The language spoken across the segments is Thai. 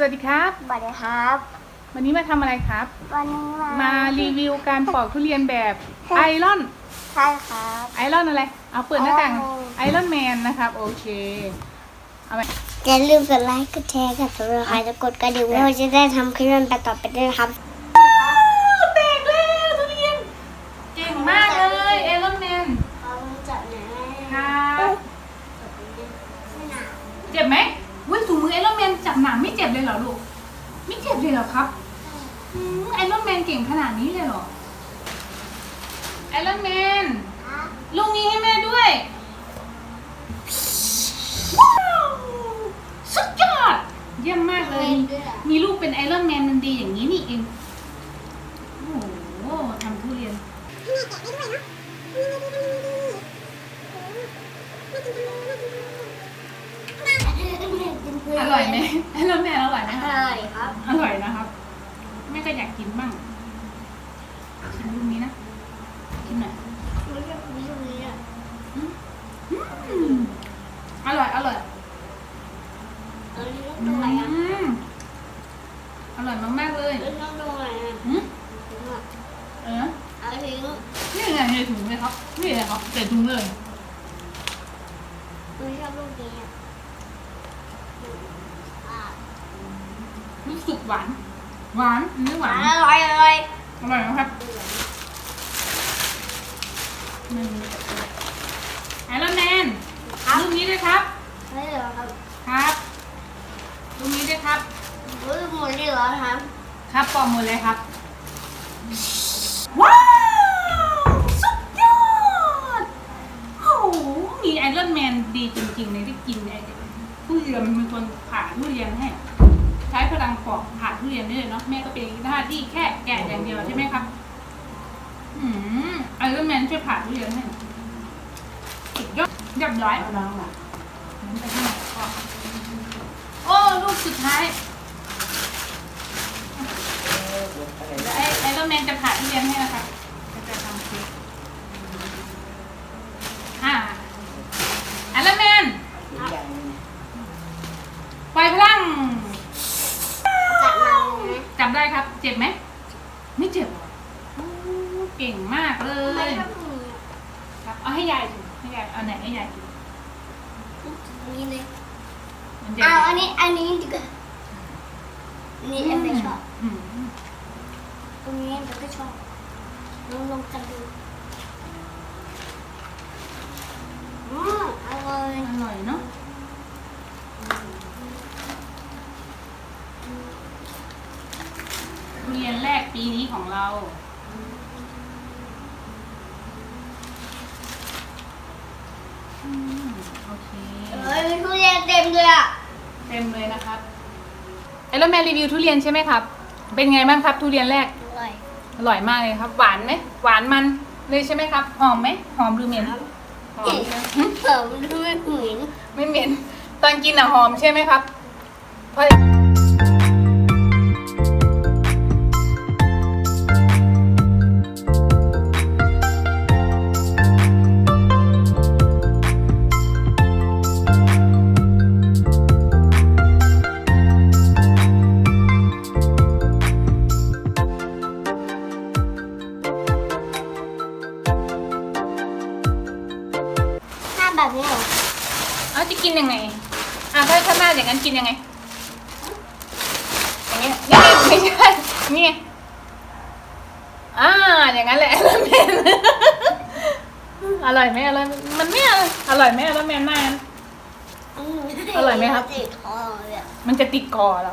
สวัสดีครับ สวัสดีครับ วันนี้มาทำอะไรครับ วันนี้มามารีวิวการปอกทุเรียนแบบไอรอน ใช่ครับ ไอรอนอะไร เอาเปิดหน้าต่าง Iron ไอรอนแมนนะครับ โอเคเอาไปอย่าลืมกดไลค์ กดแชร์ กดติดตามและกดกระดิ่งเพื่อจะได้ทำคลิปมันต่อไปด้วยนะครับ แตกแล้วทุเรียน เก่งมากเลยไอรอนแมน เขาจับไหน ครับเจ็บไหมอุ้ยถุงมือไอรอนแมนจับหนังไม่เจ็บเลยเหรอลูก ไม่เจ็บเลยเหรอครับอืมไอรอนแมนเก่งขนาดนี้เลยเหรอ ไอรอนแมน ลูกนี้ให้แม่ด้วยว้าวสุดยอด เยี่ยมมากเลย มีลูกเป็นไอรอนแมนมันดีอย่างนี้นี่เอง ไหมไอรอนแมนอร่อยไหมอคะร่อยครับ อร่อยนะครับ แม่ก็อยากกินบ้าง ชิมลูกนี้นะ ชิมหน่อยไม่ชอบกินลูกนี้อะอืมอร่อย อร่อยอันนี้ต้องอืดูอะไรอะมอร่อยมากๆเลยอันนี้ต้องดูอะไรอะอืมเออ เอาทิ้งนี่ไงในถุงเลยครับ นี่เลยครับใส่ถุงเลยไม่ชอบลูกนี้อะ อะรู้สึกหวาน หวานเนื้อหวานอร่อยอร่อยอร่อยนะครับมันไอรอนแมนลูกนี้ด้วยครับไม่เหรอครับครับลูกนี้ด้วยครับรู้หมดเลยเหรอครับครับปอมหมดเลยครับ ว้าว สุดยอดโอ้โหมีไอรอนแมนดีจริงๆเลยที่กินไอ้ทุเรียนมันเป็นคนผ่า ทุเรียนให้ ใช้พลังปอกผ่าทุเรียนได้เลยเนาะแม่ก็เป็นหน้าที่แค่แกะอย่างเดียวใช่ไหมครับอืมไอรอนแมนช่วยผ่าทุเรียนให้สุดยอดเรียบร้อยเอาน้องละนั้นไปข้างในก่อนโอ้ลูกสุดท้ายไอ้ไอรอนแมนจะผ่าทุเรียนให้นะคะจะจะทำคลิปอ่าไอรอนแมนปล่อยพลัง จับมาเลยนะ จับได้ครับ เจ็บไหม ไม่เจ็บเหรอโอ้เก่งมากเลไม่ย ชอบลูกนี้อะครับ เอาให้ยายดูให้ยาย เอาไหนให้ยายดูนี่เลยมันจะเอาอันนี้อันนี้ดีกว่านี่แอมไม่ชอบอืมตรงนี้แอมก็ชอบลองลองกันดู ของเรา อืมโอเค เอ้ยมีทุเรียนเต็มเลยอะเต็มเลยนะครับไอรอนแมนรีวิวทุเรียนใช่ไหมครับ เป็นไงบ้างครับทุเรียนแรก อร่อยอร่อยมากเลยครับ หวานไหม หวานมันเลยใช่ไหมครับ หอมไหม หอมหรือเหม็นหอมใช่ไหมหึเพิ่มด้วยเหม็นไม่เหม็น ตอนกินอะหอมใช่ไหมครับเพร แบบนี้เหรอเอาจะกินยังไงอะถ้าถ้าหน้าอย่างนั้นกินยังไงอย่างเงี้ยนี่ไงไม่ใช่ นี่ไงอ่าอย่างนั้นแหละอร่อยไหมอร่อยมันไม่อร่อยอร่อยไหมอร่อยแมนหน้านั้น อร่อยไหมครับ ติดคอเลยอะมันจะติดคอเรา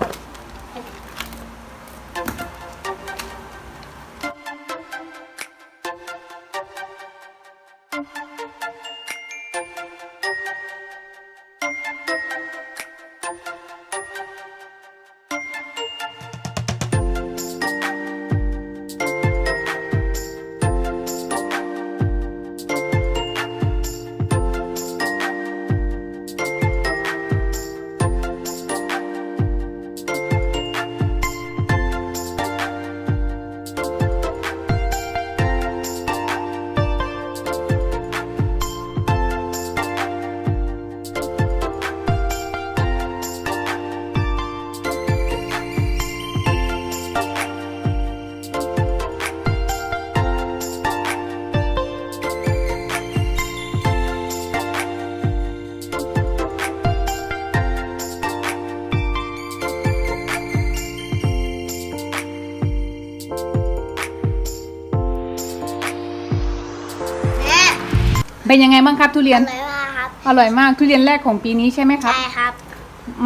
เป็นยังไงบ้างครับทุเรียน อร่อยมากครับอร่อยมากทุเรียนแรกของปีนี้ใช่ไหมครับ ใช่ครับ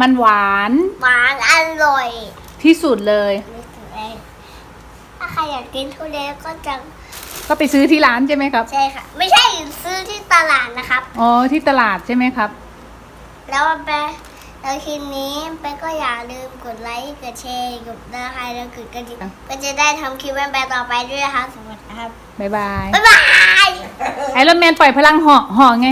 มันหวานหวานอร่อยที่สุดเลย ไม่ถึงเลยถ้าใครอยากกินทุเรียนก็จะก็ไปซื้อที่ร้านใช่ไหมครับ ใช่ค่ะ ไม่ใช่ซื้อที่ตลาดนะครับ อ๋อที่ตลาดใช่ไหมครับ แล้วไปแล้วคลิปนี้ไปก็อย่าลืมกดไลค์กดแชร์กดนะคะแล้วกดกระดิ่งครับก็จะได้ทำคลิปแบนๆต่อไปด้วยนะคะสวัสดีครับบ๊ายบาย บ๊ายบาย ไอรอนแมนปล่อยพลังเหาะเหาะไง